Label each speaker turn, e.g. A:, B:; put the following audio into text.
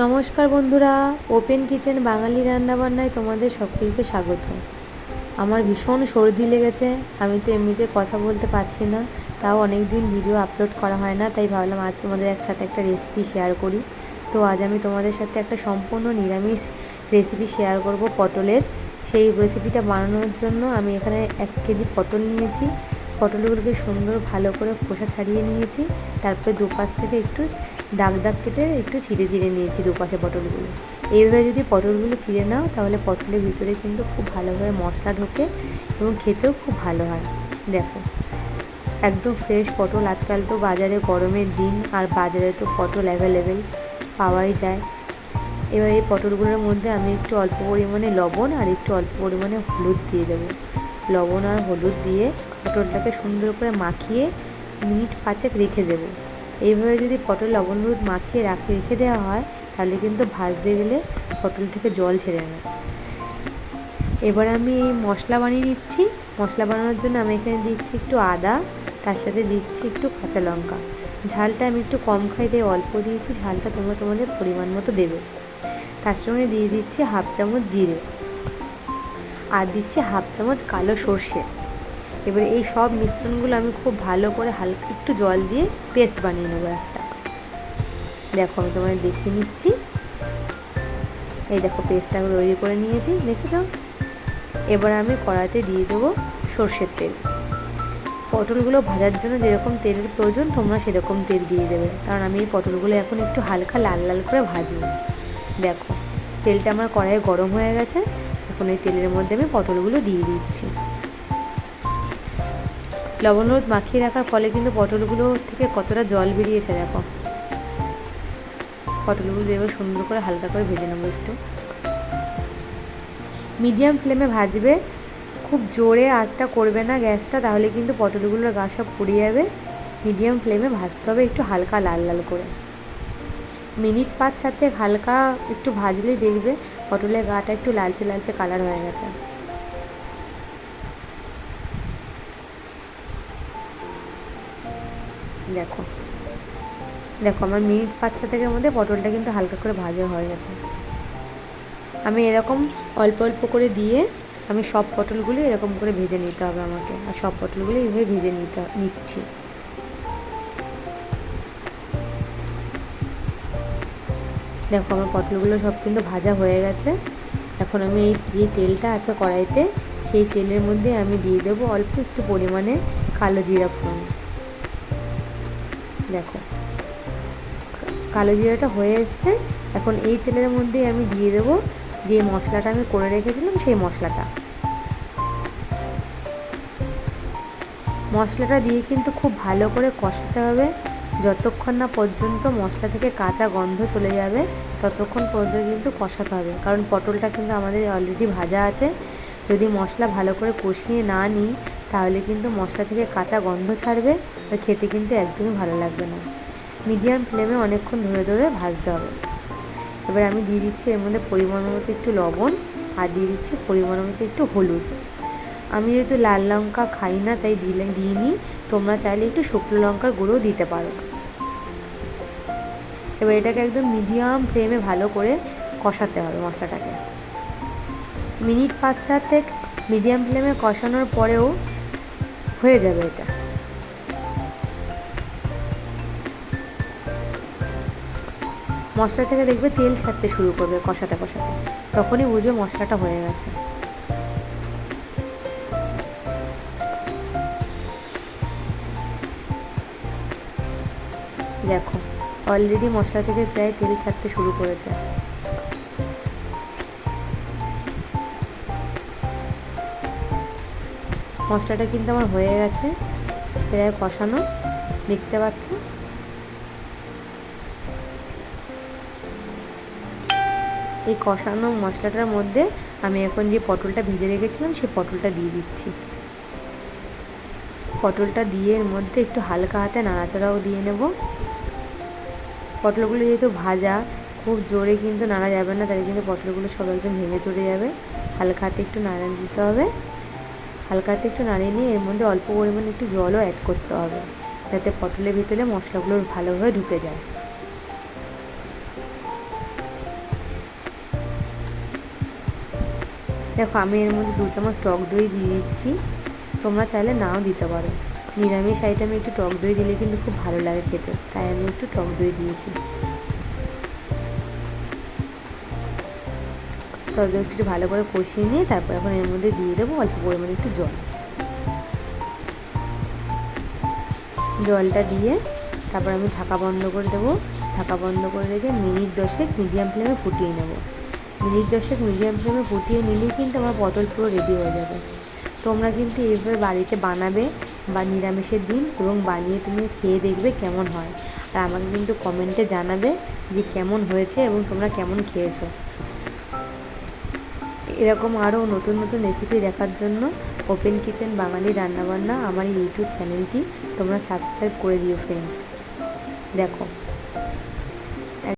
A: নমস্কার বন্ধুরা open kitchen বাঙালি রান্নাবান্নায় তোমাদের সকলকে স্বাগত। আমার ভীষণ সর্দি লেগেছে, আমি তো এমনিতে কথা বলতে পারছি না, তাও অনেক দিন ভিডিও আপলোড করা হয় না, তাই ভাবলাম আজ তোমাদের একসাথে একটা রেসিপি শেয়ার করি। তো আজ আমি তোমাদের সাথে একটা সম্পূর্ণ নিরামিষ রেসিপি শেয়ার করব পটলের। সেই রেসিপিটা বানানোর জন্য আমি এখানে এক কেজি পটল নিয়েছি। পটলগুলোকে সুন্দর ভালো করে খোসা ছাড়িয়ে নিয়েছি, তারপরে দুপাশ থেকে একটু দাগ দাগ কেটে একটু ছিঁড়ে ছিঁড়ে নিয়েছি দুপাশে পটলগুলো। এইভাবে যদি পটলগুলো ছিঁড়ে নাও, তাহলে পটলের ভিতরে কিন্তু খুব ভালোভাবে মশলা ঢোকে এবং খেতেও খুব ভালো হয়। দেখো, একদম ফ্রেশ পটল। আজকাল তো বাজারে গরমের দিন, আর বাজারে তো পটল অ্যাভেলেবেল পাওয়াই যায়। এবার এই পটলগুলোর মধ্যে আমি একটু অল্প পরিমাণে লবণ আর একটু অল্প পরিমাণে হলুদ দিয়ে দেবো। লবণ আর হলুদ দিয়ে পটলটাকে সুন্দর করে মাখিয়ে মিনিট পাঁচেক রেখে দেবো। এইভাবে যদি পটল লবণ হলুদ মাখিয়ে রাখে, রেখে দেওয়া হয়, তাহলে কিন্তু ভাজতে গেলে পটল থেকে জল ছেড়ে নেয় এবার আমি এই মশলা বানিয়ে নিচ্ছি। মশলা বানানোর জন্য আমি এখানে দিচ্ছি একটু আদা, তার সাথে দিচ্ছি একটু কাঁচা লঙ্কা। ঝালটা আমি একটু কম খাই দিয়ে অল্প দিয়েছি, ঝালটা তোমরা তোমাদের পরিমাণ মতো দেবে। তার সঙ্গে দিয়ে দিচ্ছি হাফ চামচ জিরে। আর দিচ্ছি হাফ চামচ কালো সর্ষে। এবারে এই সব মিশ্রণগুলো আমি খুব ভালো করে হালকা একটু জল দিয়ে পেস্ট বানিয়ে নেব একটা। দেখো, আমি তোমায় দেখিয়ে নিচ্ছি। এই দেখো পেস্টটা আমি তৈরি করে নিয়েছি দেখে দেখেছ? এবার আমি কড়াতে দিয়ে দেবো সর্ষের তেল। পটলগুলো ভাজার জন্য যেরকম তেলের প্রয়োজন, তোমরা সেরকম তেল দিয়ে দেবে। কারণ আমি এই পটলগুলো এখন একটু হালকা লাল লাল করে ভাজবো। দেখো, তেলটা আমার কড়াইয়ে গরম হয়ে গেছে। এখন এই তেলের মধ্যে আমি পটলগুলো দিয়ে দিচ্ছি। লবণ হলুদ মাখিয়ে রাখার ফলে কিন্তু পটলগুলো থেকে কতটা জল বেরিয়েছে দেখো। পটলগুলো দেবো সুন্দর করে হালকা করে ভেজে নেব একটু। মিডিয়াম ফ্লেমে ভাজবে, খুব জোরে আঁচটা করবে না গ্যাসটা, তাহলে কিন্তু পটলগুলোর গা সব পুড়ে যাবে। মিডিয়াম ফ্লেমে ভাজতে হবে একটু হালকা লাল লাল করে। মিনিট পাঁচ সাথে হালকা একটু ভাজলেই দেখবে পটলের গাটা একটু লালচে লালচে কালার হয়ে গেছে। দেখো। দেখো, আমার মিনিট পাঁচ সাতেকের মধ্যে পটলটা কিন্তু হালকা করে ভাজা হয়ে গেছে। আমি এরকম অল্প অল্প করে দিয়ে আমি সব পটলগুলি এরকম করে ভেজে নিতে হবে আমাকে। আর সব পটলগুলো এইভাবে ভেজে নিতে, নিচ্ছি। দেখো, আমার পটলগুলো সব কিন্তু ভাজা হয়ে গেছে। এখন আমি এই যে তেলটা আছে কড়াইতে, সেই তেলের মধ্যে আমি দিয়ে দেবো অল্প একটু পরিমাণে কালো জিরা ফোড়ন। দেখো। কালো জিরাটা হয়ে এসছে। এখন এই তেলের মধ্যে আমি দিয়ে দেবো যে মশলাটা আমি করে রেখেছিলাম সেই মশলাটা। মশলাটা দিয়ে কিন্তু খুব ভালো করে কষাতে হবে। যতক্ষণ না পর্যন্ত মশলা থেকে কাঁচা গন্ধ চলে যাবে, ততক্ষণ পর্যন্ত কিন্তু কষাতে হবে। কারণ পটলটা কিন্তু আমাদের অলরেডি ভাজা আছে। যদি মশলা ভালো করে কষিয়ে না নিই তাহলে কিন্তু মশলা থেকে কাঁচা গন্ধ ছাড়বে আর খেতে কিন্তু একদমই ভালো লাগবে না। মিডিয়াম ফ্লেমে অনেকক্ষণ ধরে ধরে ভাজতে হবে। এবার আমি দিয়ে দিচ্ছি এর মধ্যে পরিমাণ মতো একটু লবণ আর দিয়ে দিচ্ছি পরিমাণ মতো একটু হলুদ। আমি যেহেতু লাল লঙ্কা খাই না, তাই দিলে দিইনি। তোমরা চাইলে একটু শুকনো লঙ্কার গুঁড়োও দিতে পারো। এবার এটাকে একদম মিডিয়াম ফ্লেমে ভালো করে কষাতে হবে মশলাটাকে। মিনিট পাঁচ সাতেক মিডিয়াম ফ্লেমে কষানোর পরেও হয়ে যাবে এটা। মশলা থেকে দেখবে তেল ছাড়তে শুরু করবে কষাতে কষাতে। তখনই বুঝবে মশলাটা হয়ে গেছে। দেখো অলরেডি মশলা থেকে প্রায় তেল ছাড়তে শুরু করেছে। মশলাটা কিন্তু আমার হয়ে গেছে। প্রায় কষানো। দেখতে পাচ্ছ? এই কষানো মশলাটার মধ্যে আমি এখন যে পটলটা ভেজে রেখেছিলাম, সেই পটলটা দিয়ে দিচ্ছি। পটলটা দিয়ে এর মধ্যে একটু হালকা হাতে নাড়াচাড়াও দিয়ে নেব। পটলগুলো যেহেতু ভাজা, খুব জোরে কিন্তু নাড়া যাবে না, তাহলে কিন্তু পটলগুলো সব একদম ভেঙে চলে যাবে। হালকা হাতে একটু নাড়া দিতে হবে। হালকাতে একটু নাড়িয়ে নিয়ে এর মধ্যে অল্প পরিমাণে একটু জলও অ্যাড করতে হবে, যাতে পটলের ভিতরে মশলাগুলো ভালোভাবে ঢুকে যায়। দেখো, আমি এর মধ্যে দু চামচ টক দই দিয়ে দিচ্ছি। তোমরা চাইলে নাও দিতে পারো। নিরামিষ আইটেমে একটু টক দই দিলে কিন্তু খুব ভালো লাগে খেতে, তাই আমি একটু টক দই দিয়েছি। দই একটু ভালো করে কষিয়ে নিয়ে তারপর এখন এর মধ্যে দিয়ে দেবো অল্প পরিমাণে একটু জল। জলটা দিয়ে তারপর আমি ঢাকা বন্ধ করে দেবো। ঢাকা বন্ধ করে রেখে মিনিট দশেক মিডিয়াম ফ্লেমে ফুটিয়ে নেব। মিনিট দশেক মিডিয়াম ফ্লেমে ফুটিয়ে নিলেই কিন্তু আমার পটল পুরো রেডি হয়ে যাবে। তোমরা কিন্তু এইভাবে বাড়িতে বানাবে বা নিরামিষের দিন এবং বানিয়ে তুমি খেয়ে দেখবে কেমন হয়। আর আমাকে কিন্তু কমেন্টে জানাবে যে কেমন হয়েছে এবং তোমরা কেমন খেয়েছো। এরকম আরও নতুন নতুন রেসিপি দেখার জন্য ওপেন কিচেন বাঙালি রান্নাবান্না আমার ইউটিউব চ্যানেলটি তোমরা সাবস্ক্রাইব করে দিও ফ্রেন্ডস দেখো।